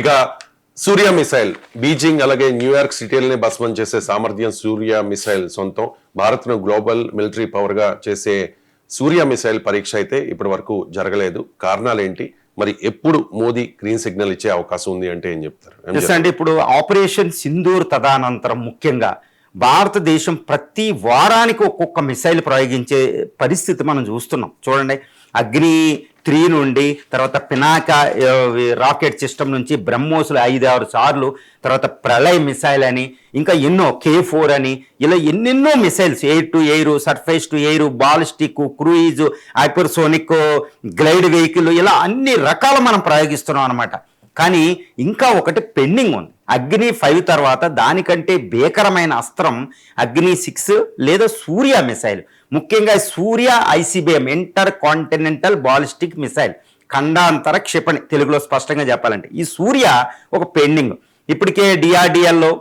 ఇక Surya missile Beijing అలాగే New York సిటీలని భస్మం చేసే సామర్థ్యం సూర్య మిసైల్ సొంతం. భారత్ను గ్లోబల్ మిలిటరీ పవర్గా చేసే సూర్య మిసైల్ పరీక్ష అయితే ఇప్పటి వరకు జరగలేదు. కారణాలు ఏంటి? మరి ఎప్పుడు మోదీ గ్రీన్ సిగ్నల్ ఇచ్చే అవకాశం ఉంది అంటే ఏం చెప్తారు? అంటే ఇప్పుడు ఆపరేషన్ సింధూర్ తదానంతరం ముఖ్యంగా భారతదేశం ప్రతి వారానికి ఒక్కొక్క మిసైల్ ప్రయోగించే పరిస్థితి మనం చూస్తున్నాం. చూడండి అగ్ని త్రీ నుండి తర్వాత పినాక రాకెట్ సిస్టమ్ నుంచి బ్రహ్మోసులు ఐదు ఆరు సార్లు తర్వాత ప్రళయ్ మిసైల్ అని ఇంకా ఎన్నో కే ఫోర్ అని ఇలా ఎన్నెన్నో missiles air to air surface to air ballistic cruise hypersonic glide vehicle ఇలా అన్ని రకాలు మనం ప్రయోగిస్తున్నాం అనమాట కానీ ఇంకా ఒకటి పెండింగ్ ఉంది. అగ్ని ఫైవ్ తర్వాత దానికంటే భీకరమైన అస్త్రం అగ్ని సిక్స్ లేదా సూర్య మిసైల్. ముఖ్యంగా Surya ICBM inter continental ballistic missile ఖండాంతర క్షిపణి తెలుగులో స్పష్టంగా చెప్పాలంటే. ఈ సూర్య ఒక పెండింగ్. ఇప్పటికే డిఆర్డిఎల్లో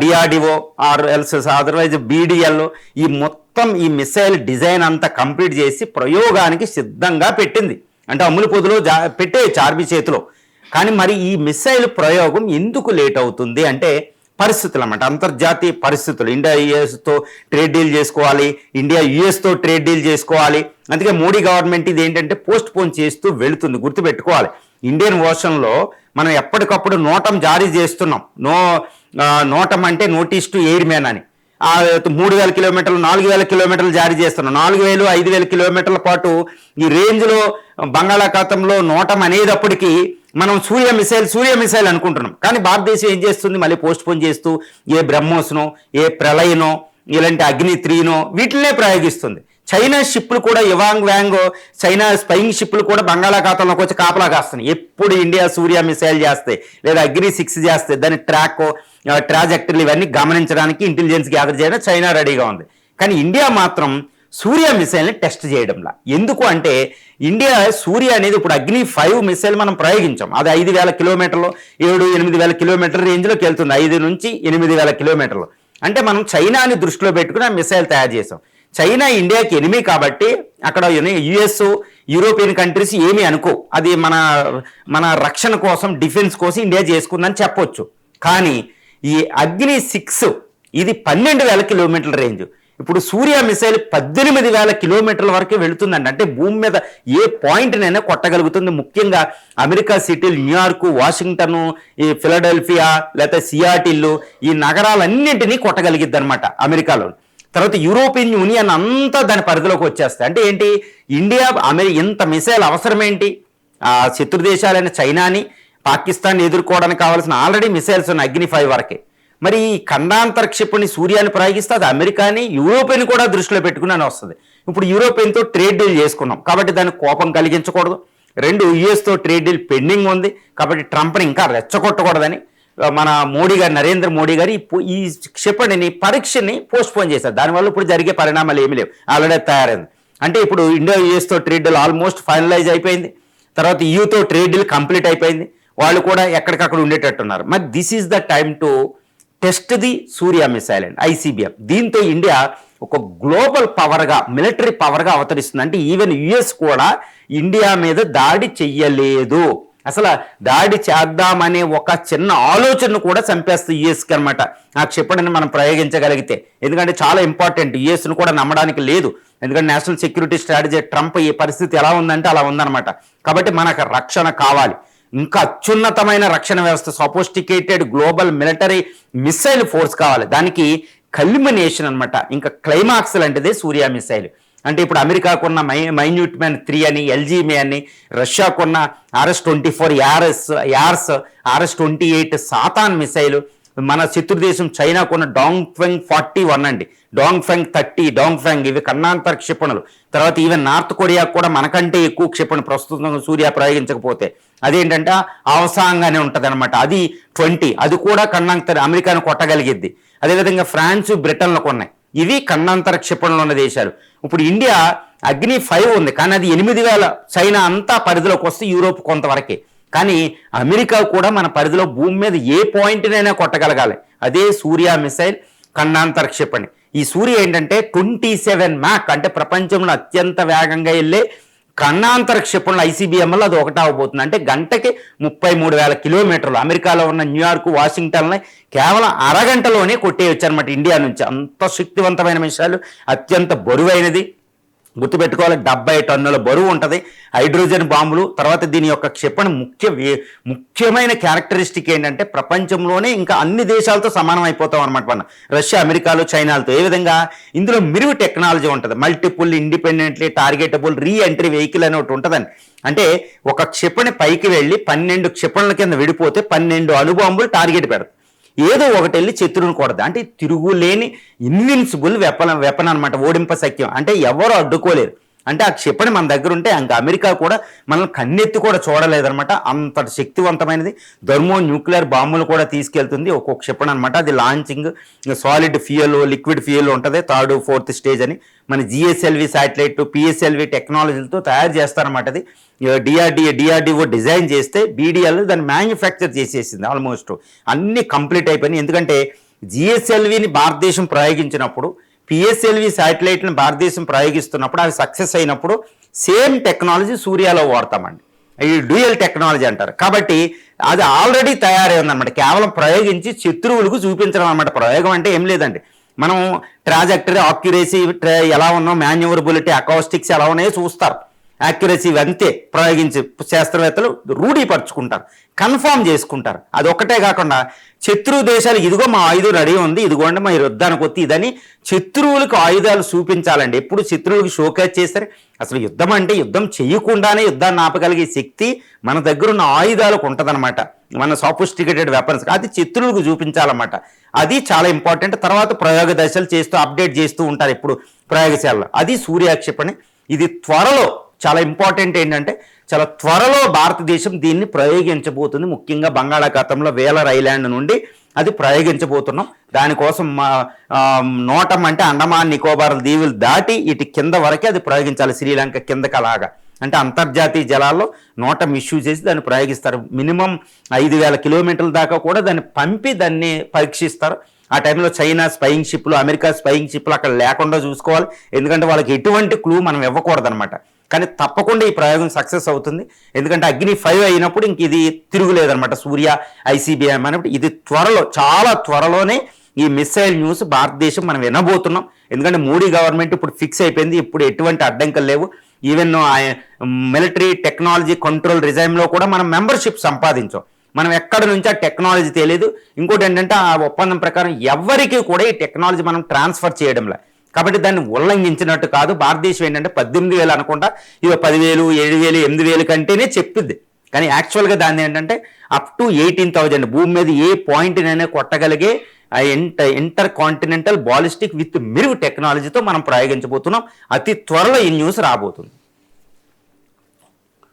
డిఆర్డిఓ ఆర్ ఎల్సెస్ అదర్వైజ్ బీడిఎల్లో ఈ మొత్తం ఈ మిసైల్ డిజైన్ అంతా కంప్లీట్ చేసి ప్రయోగానికి సిద్ధంగా పెట్టింది. అంటే అమ్ములు పొదులో జా పెట్టే చార్మి చేతిలో. కానీ మరి ఈ మిసైల్ ప్రయోగం ఎందుకు లేట్ అవుతుంది అంటే పరిస్థితులు అన్నమాట అంతర్జాతీయ పరిస్థితులు. ఇండియా యుఎస్తో ట్రేడ్ డీల్ చేసుకోవాలి. ఇండియా యుఎస్తో ట్రేడ్ డీల్ చేసుకోవాలి. అందుకే మోడీ గవర్నమెంట్ ఇది ఏంటంటే పోస్ట్ పోన్ చేస్తూ వెళుతుంది. గుర్తుపెట్టుకోవాలి. ఇండియన్ ఓషన్లో మనం ఎప్పటికప్పుడు నోటం జారీ చేస్తున్నాం. నో నోటం అంటే నోటీస్ టు ఎయిర్ మ్యాన్ అని. మూడు వేల కిలోమీటర్లు నాలుగు వేల కిలోమీటర్లు జారీ చేస్తున్నాం. నాలుగు వేలు ఐదు వేల కిలోమీటర్ల పాటు ఈ రేంజ్లో బంగాళాఖాతంలో నోటం అనేటప్పటికీ మనం సూర్య మిసైల్ సూర్య మిసైల్ అనుకుంటున్నాం. కానీ భారతదేశం ఏం చేస్తుంది? మళ్ళీ పోస్ట్ పోన్ చేస్తూ ఏ బ్రహ్మోస్నో ఏ ప్రళయనో ఇలాంటి అగ్ని త్రీనో వీటినే ప్రయోగిస్తుంది. చైనా షిప్లు కూడా ఇవాంగ్ వ్యాంగ్ చైనా స్పైయింగ్ షిప్లు కూడా బంగాళాఖాతంలోకి వచ్చి కాపలా కాస్తున్నాయి. ఎప్పుడు ఇండియా సూర్య మిసైల్ చేస్తే లేదా అగ్ని సిక్స్ చేస్తే దాని ట్రాక్ ట్రాజెక్టర్లు ఇవన్నీ గమనించడానికి ఇంటెలిజెన్స్ గ్యాదర్ చేయడం చైనా రెడీగా ఉంది. కానీ ఇండియా మాత్రం సూర్య మిసైల్ని టెస్ట్ చేయడంలా. ఎందుకు అంటే ఇండియా సూర్య అనేది ఇప్పుడు అగ్ని ఫైవ్ మిసైల్ మనం ప్రయోగించాం. అది ఐదు వేల కిలోమీటర్లు ఏడు ఎనిమిది వేల కిలోమీటర్ల రేంజ్లోకి వెళ్తుంది. ఐదు నుంచి ఎనిమిది వేల కిలోమీటర్లు. అంటే మనం చైనాని దృష్టిలో పెట్టుకుని ఆ మిసైల్ తయారు చేసాం. చైనా ఇండియాకి ఎనిమి కాబట్టి అక్కడ యుఎస్ యూరోపియన్ కంట్రీస్ ఏమి అనుకో. అది మన మన రక్షణ కోసం డిఫెన్స్ కోసం ఇండియా చేసుకుందని చెప్పొచ్చు. కానీ ఈ అగ్ని సిక్స్ ఇది పన్నెండు వేల కిలోమీటర్ల రేంజ్. ఇప్పుడు సూర్య మిసైల్ పద్దెనిమిది వేల కిలోమీటర్ల వరకు వెళుతుందండి. అంటే భూమి మీద ఏ పాయింట్నైనా కొట్టగలుగుతుంది. ముఖ్యంగా అమెరికా సిటీలు న్యూయార్క్ వాషింగ్టన్ ఈ ఫిలడెల్ఫియా లేకపోతే సియాటిల్లు ఈ నగరాలన్నింటినీ కొట్టగలిగిద్ది అనమాట అమెరికాలో తర్వాత యూరోపియన్ యూనియన్ అంతా దాని పరిధిలోకి వచ్చేస్తాయి. అంటే ఏంటి? ఇండియా అమెరి ఇంత మిసైల్ అవసరం ఏంటి? ఆ శత్రు దేశాలైన చైనాని పాకిస్తాన్ ఎదుర్కోవడానికి కావాల్సిన ఆల్రెడీ మిసైల్స్ ఉన్నాయి అగ్ని ఫైవ్ వరకే. మరి ఈ ఖండాంతర క్షిపణి సూర్యాన్ని ప్రయోగిస్తే అది అమెరికాని యూరోపియన్ కూడా దృష్టిలో పెట్టుకుని అని వస్తుంది. ఇప్పుడు యూరోపియన్తో ట్రేడ్ డీల్ చేసుకున్నాం. కాబట్టి దానికి కోపం కలిగించకూడదు. రెండు యుఎస్తో ట్రేడ్ డీల్ పెండింగ్ ఉంది. కాబట్టి ట్రంప్ని ఇంకా రెచ్చగొట్టకూడదని మన మోడీ గారు నరేంద్ర మోడీ గారు ఈ క్షిపణిని పరీక్షని పోస్ట్పోన్ చేశారు. దానివల్ల ఇప్పుడు జరిగే పరిణామాలు ఏమి లేవు. ఆల్రెడీ తయారైంది. అంటే ఇప్పుడు ఇండియా యుఎస్తో ట్రేడ్ డీల్ ఆల్మోస్ట్ ఫైనలైజ్ అయిపోయింది. తర్వాత యూతో ట్రేడ్ డీల్ కంప్లీట్ అయిపోయింది. వాళ్ళు కూడా ఎక్కడికక్కడ ఉండేటట్టున్నారు. మరి this is the time to test the Surya missile and ICBM దీంతో ఇండియా ఒక గ్లోబల్ పవర్గా మిలిటరీ పవర్గా అవతరిస్తుంది. అంటే ఈవెన్ యుఎస్ కూడా ఇండియా మీద దాడి చెయ్యలేదు. అసలు దాడి చేద్దామనే ఒక చిన్న ఆలోచన కూడా చంపేస్తుంది యుఎస్కి అనమాట ఆ క్షిపణిని మనం ప్రయోగించగలిగితే. ఎందుకంటే చాలా ఇంపార్టెంట్ యుఎస్ను కూడా నమ్మడానికి లేదు. ఎందుకంటే నేషనల్ సెక్యూరిటీ స్ట్రాటజీ ట్రంప్ ఈ పరిస్థితి ఎలా ఉందంటే అలా ఉందన్నమాట. కాబట్టి మనకు రక్షణ కావాలి. ఇంకా అత్యున్నతమైన రక్షణ వ్యవస్థ sophisticated global military missile force కావాలి. దానికి కల్మినేషన్ అన్నమాట. ఇంకా క్లైమాక్స్ లాంటిదే సూర్య మిసైల్ అంటే ఇప్పుడు అమెరికాకున్న మై మైన్యూట్ మ్యాన్ త్రీ అని ఎల్జీమే అని రష్యాకున్న RS twenty four Yars Yars RS twenty eight Satan missile మన శత్రు దేశం చైనాకున్న డాంగ్ ఫెంగ్ ఫార్టీ వన్ అండి. Dong Feng thirty Dong Feng ఇవి కన్నాంతర క్షిపణులు. తర్వాత ఈవెన్ నార్త్ కొరియా కూడా మనకంటే ఎక్కువ క్షిపణి ప్రస్తుతం సూర్య ప్రయోగించకపోతే అదేంటంటే అవసాంగానే ఉంటుంది అనమాట అది ట్వంటీ అది కూడా కన్నాంతర అమెరికాను కొట్టగలిగిద్ది. అదేవిధంగా ఫ్రాన్స్ బ్రిటన్లకు ఉన్నాయి. ఇవి కన్నాంతర క్షిపణులు ఉన్న దేశాలు ఇప్పుడు ఇండియా అగ్ని ఫైవ్ ఉంది కానీ అది ఎనిమిది వేల చైనా అంతా పరిధిలోకి వస్తే యూరోప్ కొంతవరకే. కానీ అమెరికా కూడా మన పరిధిలో భూమి మీద ఏ పాయింట్నైనా కొట్టగలగాలి. అదే సూర్య మిసైల్ ఖండాంతర క్షిపణి. ఈ సూర్య ఏంటంటే ట్వంటీ సెవెన్ మ్యాక్ అంటే ప్రపంచంలో అత్యంత వేగంగా వెళ్ళే కన్నాంతర క్షిపణులు ఐసీబీఎంలో అది ఒకటి అవ్వబోతుంది. అంటే గంటకి ముప్పై మూడు వేల కిలోమీటర్లు. అమెరికాలో ఉన్న న్యూయార్క్ వాషింగ్టన్లని కేవలం అరగంటలోనే కొట్టేయచ్చు అనమాట ఇండియా నుంచి. అంత శక్తివంతమైన విషయాలు అత్యంత బరువైనది. గుర్తుపెట్టుకోవాలి డెబ్బై టన్నుల బరువు ఉంటుంది. హైడ్రోజన్ బాంబులు తర్వాత దీని యొక్క క్షిపణి ముఖ్య ముఖ్యమైన క్యారెక్టరిస్టిక్ ఏంటంటే ప్రపంచంలోనే ఇంకా అన్ని దేశాలతో సమానం అయిపోతాం అనమాట మనం. రష్యా అమెరికాలో చైనాలతో. ఏ విధంగా? ఇందులో మిరుగు టెక్నాలజీ ఉంటుంది. Multiple independently targetable reentry vehicle అని ఒకటి ఉంటుందండి. అంటే ఒక క్షిపణి పైకి వెళ్ళి పన్నెండు క్షిపణుల కింద విడిపోతే పన్నెండు అణుబాంబులు టార్గెట్ పెడతాయి. ఏదో ఒకటి వెళ్ళి శత్రువుని కొడదు అంటే తిరుగులేని ఇన్విన్సిబుల్ వెపన వెపన్ అనమాట ఓడింప సఖ్యం. అంటే ఎవరు అడ్డుకోలేరు. అంటే ఆ క్షిపణి మన దగ్గర ఉంటే ఇంకా అమెరికా కూడా మనల్ని కన్నెత్తి కూడా చూడలేదనమాట అంతటి శక్తివంతమైనది. ధర్మో న్యూక్లియర్ బాంబులు కూడా తీసుకెళ్తుంది. ఒక్కొక్క క్షిపణి అనమాట అది launching solid fuel liquid fuel ఉంటుంది. థర్డ్ ఫోర్త్ స్టేజ్ అని మన జిఎస్ఎల్వి శాటిలైట్ పిఎస్ఎల్వి టెక్నాలజీలతో తయారు చేస్తారన్నమాట అది. డిఆర్డిఏ డిఆర్డిఓ డిజైన్ చేస్తే బీడిఎల్ దాన్ని మ్యానుఫ్యాక్చర్ చేసేసింది ఆల్మోస్ట్. అన్నీ కంప్లీట్ అయిపోయినాయి. ఎందుకంటే జిఎస్ఎల్విని భారతదేశం ప్రయోగించినప్పుడు పిఎస్ఎల్వి శాటిలైట్ని భారతదేశం ప్రయోగిస్తున్నప్పుడు అవి సక్సెస్ అయినప్పుడు సేమ్ టెక్నాలజీ సూర్యాలో వాడతామండి. ఈ డ్యూయల్ టెక్నాలజీ అంటారు. కాబట్టి అది ఆల్రెడీ తయారై ఉందన్నమాట. కేవలం ప్రయోగించి శత్రువులకు చూపించడం అనమాట ప్రయోగం అంటే ఏం లేదండి. మనం ట్రాజెక్టరీ ఆక్యురేసీ ఎలా ఉన్నాం మాన్యువరబిలిటీ అకౌస్టిక్స్ ఎలా ఉన్నాయో చూస్తారు. యాక్యురసీ అంతే. ప్రయోగించి శాస్త్రవేత్తలు రూఢీపరుచుకుంటారు కన్ఫామ్ చేసుకుంటారు. అది ఒక్కటే కాకుండా శత్రు దేశాలు ఇదిగో మా ఆయుధం రెడీ ఉంది ఇదిగోండి మా యుద్ధానికి వచ్చి ఇదని శత్రువులకు ఆయుధాలు చూపించాలండి. ఎప్పుడు శత్రువులకు షోకేజ్ చేస్తారు? అసలు యుద్ధం అంటే యుద్ధం చేయకుండానే యుద్ధాన్ని ఆపగలిగే శక్తి మన దగ్గర ఉన్న ఆయుధాలకు ఉంటుందన్నమాట. మన సాఫిస్టికేటెడ్ వెపన్స్ అది శత్రువులకు చూపించాలన్నమాట. అది చాలా ఇంపార్టెంట్ తర్వాత ప్రయోగ దశలు చేస్తూ అప్డేట్ చేస్తూ ఉంటారు ఇప్పుడు ప్రయోగశాలలో. అది సూర్యాక్షిపణి. ఇది త్వరలో చాలా ఇంపార్టెంట్ ఏంటంటే చాలా త్వరలో భారతదేశం దీన్ని ప్రయోగించబోతుంది. ముఖ్యంగా బంగాళాఖాతంలో వేలర్ ఐలాండ్ నుండి అది ప్రయోగించబోతున్నాం. దానికోసం మా నోటం అంటే అండమాన్ నికోబార్ దీవులు దాటి ఇటు కింద వరకే అది ప్రయోగించాలి. శ్రీలంక కిందకి అలాగా. అంటే అంతర్జాతీయ జలాల్లో నోటం ఇష్యూ చేసి దాన్ని ప్రయోగిస్తారు. మినిమం ఐదు వేల కిలోమీటర్ల దాకా కూడా దాన్ని పంపి దాన్ని పరీక్షిస్తారు. ఆ టైంలో చైనా స్పయింగ్ షిప్లు అమెరికా స్పయింగ్ షిప్లు అక్కడ లేకుండా చూసుకోవాలి. ఎందుకంటే వాళ్ళకి ఎటువంటి క్లూ మనం ఇవ్వకూడదనమాట కానీ తప్పకుండా ఈ ప్రయోగం సక్సెస్ అవుతుంది. ఎందుకంటే అగ్ని ఫైవ్ అయినప్పుడు ఇంక ఇది తిరుగులేదనమాట సూర్య ఐసీబీఎం అన్నప్పుడు ఇది త్వరలో చాలా త్వరలోనే ఈ మిస్సైల్ న్యూస్ భారతదేశం మనం వినబోతున్నాం. ఎందుకంటే మోడీ గవర్నమెంట్ ఇప్పుడు ఫిక్స్ అయిపోయింది. ఇప్పుడు ఎటువంటి అడ్డంకులు లేవు. ఈవెన్ మిలిటరీ టెక్నాలజీ కంట్రోల్ రిజైమ్లో కూడా మనం మెంబర్షిప్ సంపాదించాం. మనం ఎక్కడి నుంచి ఆ టెక్నాలజీ తెలియదు ఇంకోటి ఏంటంటే ఆ ఒప్పందం ప్రకారం ఎవరికి కూడా ఈ టెక్నాలజీ మనం ట్రాన్స్ఫర్ చేయడంలే. కాబట్టి దాన్ని ఉల్లంఘించినట్టు కాదు. భారతదేశం ఏంటంటే పద్దెనిమిది వేలు అనుకుంటా ఇవి పదివేలు ఏడు వేలు ఎనిమిది వేలు కంటేనే చెప్పింది. కానీ యాక్చువల్గా దాన్ని ఏంటంటే అప్ టు ఎయిటీన్ థౌజండ్ భూమి మీద ఏ పాయింట్నైనా కొట్టగలిగే inter inter continental ballistic with మెరుగు టెక్నాలజీతో మనం ప్రయోగించబోతున్నాం. అతి త్వరలో ఈ న్యూస్ రాబోతుంది.